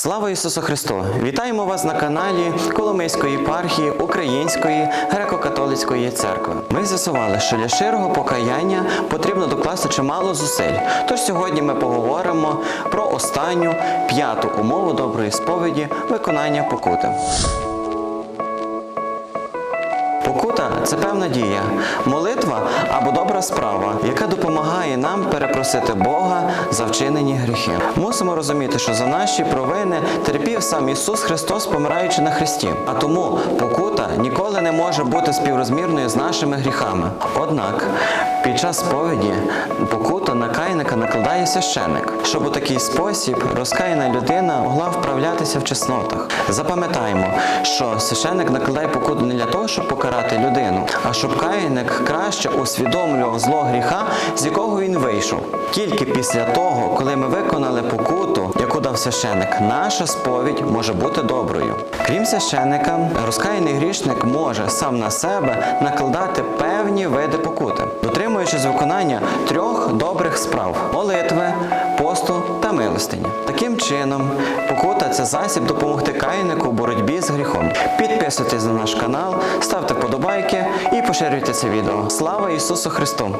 Слава Ісусу Христу! Вітаємо вас на каналі Коломийської єпархії Української греко-католицької церкви. Ми з'ясували, що для щирого покаяння потрібно докласти чимало зусиль. Тож сьогодні ми поговоримо про останню п'яту умову доброї сповіді виконання покути. Покута це певна дія, молитва добра справа, яка допомагає нам перепросити Бога за вчинені гріхи. Мусимо розуміти, що за наші провини терпів сам Ісус Христос, помираючи на хресті. А тому покута ніколи не може бути співрозмірною з нашими гріхами. Однак під час сповіді покута на кайника накладає священик, щоб у такий спосіб розкаяна людина могла вправлятися в чеснотах. Запам'ятаємо, що священик накладає покуту не для того, щоб покарати людину, а щоб кайник краще усвідомлював зло гріха, з якого він вийшов. Тільки після того, коли ми виконали покуту, яку дав священик, наша сповідь може бути доброю. Крім священика, розкаяний грішник може сам на себе накладати певні види покути, дотримуючись виконання трьох добрих справ молитви, посту та милостині. Таким чином, покута це засіб допомогти кайнику у боротьбі з гріхом. Підписуйтесь на наш канал, ставте вподобайки і поширюйте це відео. Слава Ісусу Христу!